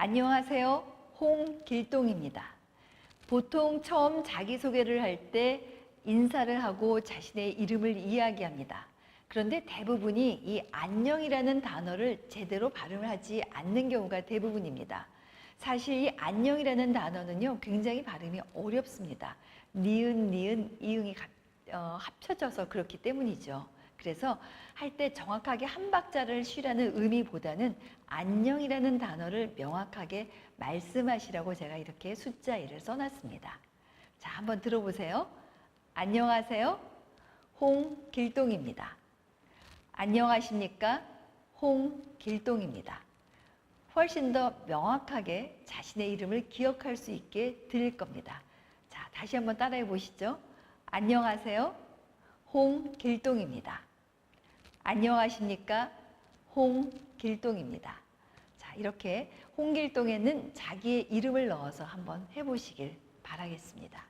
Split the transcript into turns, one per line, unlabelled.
안녕하세요. 홍길동입니다. 보통 처음 자기소개를 할 때 인사를 하고 자신의 이름을 이야기합니다. 그런데 대부분이 이 안녕이라는 단어를 제대로 발음을 하지 않는 경우가 대부분입니다. 사실 이 안녕이라는 단어는요, 굉장히 발음이 어렵습니다. 니은, 니은, 이응이 합- 어, 합쳐져서 그렇기 때문이죠. 그래서 할 때 정확하게 한 박자를 쉬라는 의미보다는 안녕이라는 단어를 명확하게 말씀하시라고 제가 이렇게 숫자 1을 써놨습니다. 자, 한번 들어보세요. 안녕하세요. 홍길동입니다. 안녕하십니까? 홍길동입니다. 훨씬 더 명확하게 자신의 이름을 기억할 수 있게 드릴 겁니다. 자, 다시 한번 따라해 보시죠. 안녕하세요. 홍길동입니다. 안녕하십니까? 홍길동입니다. 자, 이렇게 홍길동에는 자기의 이름을 넣어서 한번 해보시길 바라겠습니다.